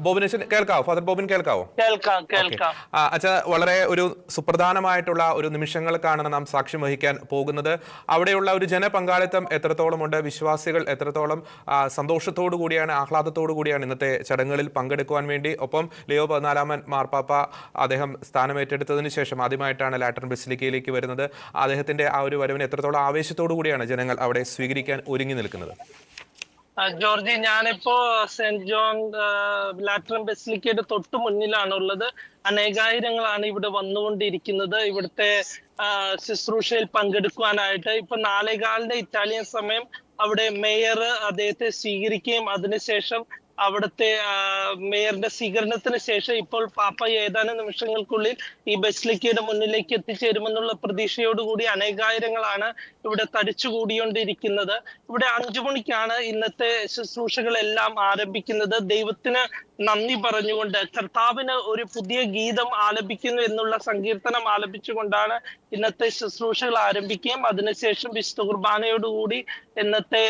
ബോബിനേഷൻ കേൾക്കാവോ? Father bobbin കേൾക്കാവോ? കേൾക്കാം കേൾക്കാം. ആ, അച്ഛാ വളരെ ഒരു സുപ്രധാനമായിട്ടുള്ള ഒരു നിമിഷങ്ങൾക്കാണ് നാം സാക്ഷ്യം വഹിക്കാൻ പോകുന്നത്. അവിടെയുള്ള ഒരു ജനപങ്കാളിത്തം എത്രത്തോളമുണ്ട്? വിശ്വാസികൾ എത്രത്തോളം സന്തോഷത്തോടു കൂടിയാണ് ആഹ്ലാദത്തോടു കൂടിയാണ് ഇന്നത്തെ ചടങ്ങുകളിൽ പങ്കെടുക്കുവാൻ വേണ്ടി? ഒപ്പം ലിയോ പതിനാലാമൻ മാർപ്പാപ്പ അദ്ദേഹം സ്ഥാനമേറ്റെടുത്തതിന് ശേഷം ആദ്യമായിട്ടാണ് ലാറ്റർ ബസിലിക്കയിലേക്ക് വരുന്നത്. അദ്ദേഹത്തിന്റെ ആ ഒരു വരവിന് എത്രത്തോളം ആവേശത്തോടു കൂടിയാണ് ജനങ്ങൾ അവിടെ സ്വീകരിക്കാൻ ഒരുങ്ങി നിൽക്കുന്നത്? ജോർജി ഞാനിപ്പോ സെന്റ് ജോൺ ലാറ്ററൻ ബെസിലിക്കയുടെ തൊട്ട് മുന്നിലാണ് ഉള്ളത് അനേകായിരങ്ങളാണ് ഇവിടെ വന്നുകൊണ്ടിരിക്കുന്നത്. ഇവിടുത്തെ ശുശ്രൂഷയിൽ പങ്കെടുക്കുവാനായിട്ട്. ഇപ്പൊ നാലേകാലിന്റെ ഇറ്റാലിയൻ സമയം. അവിടെ മേയർ അദ്ദേഹത്തെ സ്വീകരിക്കുകയും അതിനുശേഷം അവിടുത്തെ മേയറിന്റെ സ്വീകരണത്തിന് ശേഷം ഇപ്പോൾ പാപ്പ ഏതാനും നിമിഷങ്ങൾക്കുള്ളിൽ ഈ ബസ്ലിക്കയുടെ മുന്നിലേക്ക് എത്തിച്ചേരുമെന്നുള്ള പ്രതീക്ഷയോടുകൂടി അനേകായിരങ്ങളാണ് ഇവിടെ തടിച്ചുകൂടിക്കൊണ്ടിരിക്കുന്നത് ഇവിടെ അഞ്ചു മണിക്കാണ് ഇന്നത്തെ ശുശ്രൂഷകളെല്ലാം ആരംഭിക്കുന്നത്. ദൈവത്തിന് നന്ദി പറഞ്ഞുകൊണ്ട് കർത്താവിന് ഒരു പുതിയ ഗീതം ആലപിക്കുന്നു എന്നുള്ള സങ്കീർത്തനം ആലപിച്ചുകൊണ്ടാണ് ഇന്നത്തെ ശുശ്രൂഷകൾ ആരംഭിക്കുകയും അതിനുശേഷം വിശുദ്ധ കുർബാനയോടുകൂടി ഇന്നത്തെ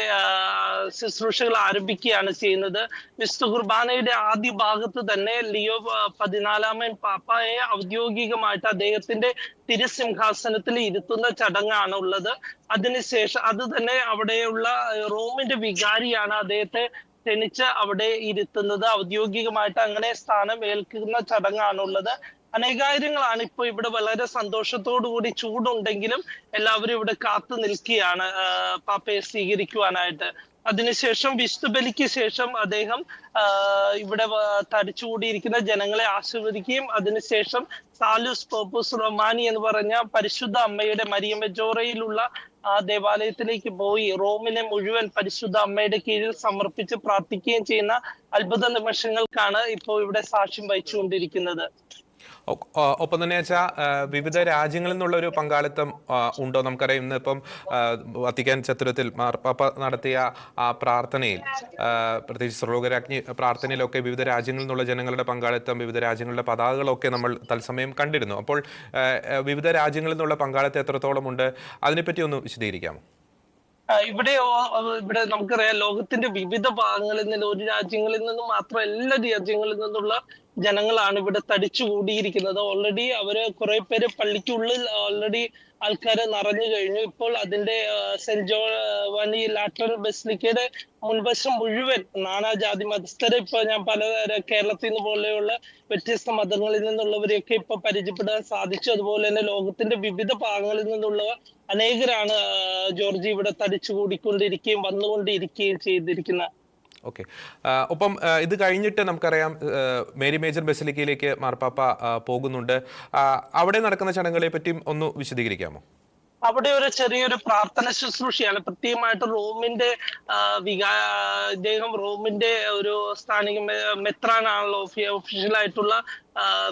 ശുശ്രൂഷകൾ ആരംഭിക്കുകയാണ് ചെയ്യുന്നത്. വിശുദ്ധ കുർബാനയുടെ ആദ്യ ഭാഗത്ത് തന്നെ ലിയോ പതിനാലാമൻ പാപ്പായെ ഔദ്യോഗികമായിട്ട് അദ്ദേഹത്തിന്റെ തിരുസിംഹാസനത്തിൽ ഇരുത്തുന്ന ചടങ്ങാണ് ഉള്ളത്. അതിനുശേഷം അത് തന്നെ അവിടെയുള്ള റോമിന്റെ വികാരിയാണ് അദ്ദേഹത്തെ ക്ഷണിച്ച് അവിടെ ഇരുത്തുന്നത്. ഔദ്യോഗികമായിട്ട് അങ്ങനെ സ്ഥാനം ഏൽക്കുന്ന ചടങ്ങാണുള്ളത് അനേകായിരങ്ങളാണ് ഇപ്പൊ ഇവിടെ വളരെ കൂടി ചൂടുണ്ടെങ്കിലും എല്ലാവരും ഇവിടെ കാത്തു നിൽക്കുകയാണ് പാപ്പയെ സ്വീകരിക്കുവാനായിട്ട്. അതിനുശേഷം ബലിക്ക് ശേഷം അദ്ദേഹം ഇവിടെ തടിച്ചുകൂടിയിരിക്കുന്ന ജനങ്ങളെ ആശീർവദിക്കുകയും അതിനുശേഷം സാലൂസ് പോപ്പൂസ് റൊമാനി എന്ന് പറഞ്ഞ പരിശുദ്ധ അമ്മയുടെ മരിയ മെജോറയിലുള്ള ആ ദേവാലയത്തിലേക്ക് പോയി റോമിനെ മുഴുവൻ പരിശുദ്ധ അമ്മയുടെ കീഴിൽ സമർപ്പിച്ച് പ്രാർത്ഥിക്കുകയും ചെയ്യുന്ന അത്ഭുത നിമിഷങ്ങൾക്കാണ് ഇപ്പോൾ ഇവിടെ സാക്ഷ്യം വഹിച്ചുകൊണ്ടിരിക്കുന്നത്. ഒപ്പം തന്നെ വെച്ചാൽ വിവിധ രാജ്യങ്ങളിൽ നിന്നുള്ള ഒരു പങ്കാളിത്തം ഉണ്ടോ നമുക്കറിയാം. ഇന്ന് ഇപ്പം വത്തിക്കാൻ ചത്തുരത്തിൽ മാർപ്പാപ്പ നടത്തിയ ആ പ്രാർത്ഥനയിൽ പ്രത്യേകിച്ച് സർവോഗരാജ്ഞി പ്രാർത്ഥനയിലൊക്കെ വിവിധ രാജ്യങ്ങളിൽ നിന്നുള്ള ജനങ്ങളുടെ പങ്കാളിത്തം വിവിധ രാജ്യങ്ങളുടെ പതാകകളൊക്കെ നമ്മൾ തത്സമയം കണ്ടിരുന്നു. അപ്പോൾ വിവിധ രാജ്യങ്ങളിൽ നിന്നുള്ള പങ്കാളിത്തം എത്രത്തോളം ഉണ്ട്? അതിനെപ്പറ്റി ഒന്ന് വിശദീകരിക്കാമോ? ഇവിടെ ഇവിടെ നമുക്കറിയാം ലോകത്തിന്റെ വിവിധ ഭാഗങ്ങളിൽ നിന്ന് ഒരു രാജ്യങ്ങളിൽ നിന്നും മാത്രം എല്ലാ രാജ്യങ്ങളിൽ നിന്നുള്ള ജനങ്ങളാണ് ഇവിടെ തടിച്ചു കൂടിയിരിക്കുന്നത്. ഓൾറെഡി അവർ കുറെ പേര് പള്ളിക്കുള്ളിൽ ഓൾറെഡി ആൾക്കാര് നിറഞ്ഞു കഴിഞ്ഞു. ഇപ്പോൾ അതിന്റെ സെന്റ് ജോ വനി ലാറ്ററൽ ബസിലിക്കയുടെ മുൻവശം മുഴുവൻ നാനാജാതി മതസ്ഥരെ ഇപ്പൊ ഞാൻ പല കേരളത്തിൽ നിന്ന് പോലെയുള്ള വ്യത്യസ്ത മതങ്ങളിൽ നിന്നുള്ളവരെയൊക്കെ ഇപ്പൊ പരിചയപ്പെടാൻ സാധിച്ചു. അതുപോലെ തന്നെ ലോകത്തിന്റെ വിവിധ ഭാഗങ്ങളിൽ നിന്നുള്ള അനേകരാണ് ജോർജി ഇവിടെ തടിച്ചു കൂടിക്കൊണ്ടിരിക്കുകയും വന്നുകൊണ്ടിരിക്കുകയും ചെയ്തിരിക്കുന്ന ഓക്കെ ഒപ്പം ഇത് കഴിഞ്ഞിട്ട് നമുക്കറിയാം മേരി മേജർ ബസിലിക്കയിലേക്ക് മാർപ്പാപ്പ പോകുന്നുണ്ട്. അവിടെ നടക്കുന്ന ചടങ്ങുകളെ പറ്റിയും ഒന്ന് വിശദീകരിക്കാമോ? അവിടെ ഒരു ചെറിയൊരു പ്രാർത്ഥന ശുശ്രൂഷയാണ്. പ്രത്യേകമായിട്ട് റോമിന്റെ വികാ ഇദ്ദേഹം റോമിന്റെ ഒരു സ്ഥാനിക മെത്രാനാണല്ലോ ഒഫീഷ്യൽ ആയിട്ടുള്ള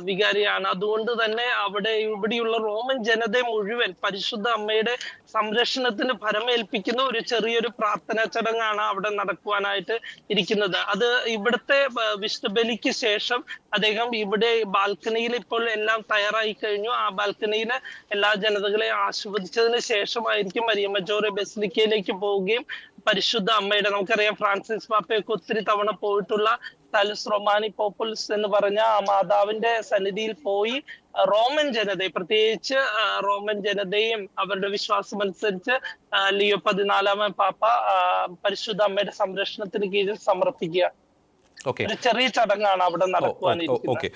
വികാരിയാണ്. അതുകൊണ്ട് തന്നെ അവിടെ ഇവിടെയുള്ള റോമൻ ജനതയെ മുഴുവൻ പരിശുദ്ധ അമ്മയുടെ സംരക്ഷണത്തിന് ഫലമേൽപ്പിക്കുന്ന ഒരു ചെറിയൊരു പ്രാർത്ഥനാ ചടങ്ങാണ് അവിടെ നടക്കുവാനായിട്ട് ഇരിക്കുന്നത്. അത് ഇവിടുത്തെ വിഷ്ണുബലിക്ക് ബലിക്ക് ശേഷം അദ്ദേഹം ഇവിടെ ബാൽക്കണിയിൽ ഇപ്പോൾ എല്ലാം തയ്യാറായി കഴിഞ്ഞു. ആ ബാൽക്കണിയിൽ എല്ലാ ജനതകളെയും ആശീർവദിച്ചതിന് ശേഷമായിരിക്കും മരിയ ജോറെ ബെസിലിക്കയിലേക്ക് പോവുകയും പരിശുദ്ധ അമ്മയുടെ നമുക്കറിയാം ഫ്രാൻസിസ് പാപ്പയൊക്കെ ഒത്തിരി തവണ പോയിട്ടുള്ള തലസ് റൊമാനി പോപ്പുൽസ് എന്ന് പറഞ്ഞ ആ മാതാവിന്റെ സന്നിധിയിൽ പോയി. റോമൻ ജനതയെ പ്രത്യേകിച്ച് റോമൻ ജനതയും അവരുടെ വിശ്വാസം അനുസരിച്ച് ലിയോ പതിനാലാമൻ പാപ്പ പരിശുദ്ധ അമ്മയുടെ സംരക്ഷണത്തിന് കീഴിൽ സമർപ്പിക്കുക. ഒരു ചെറിയ ചടങ്ങാണ് അവിടെ നടക്കുവാനിരിക്കുന്നത്.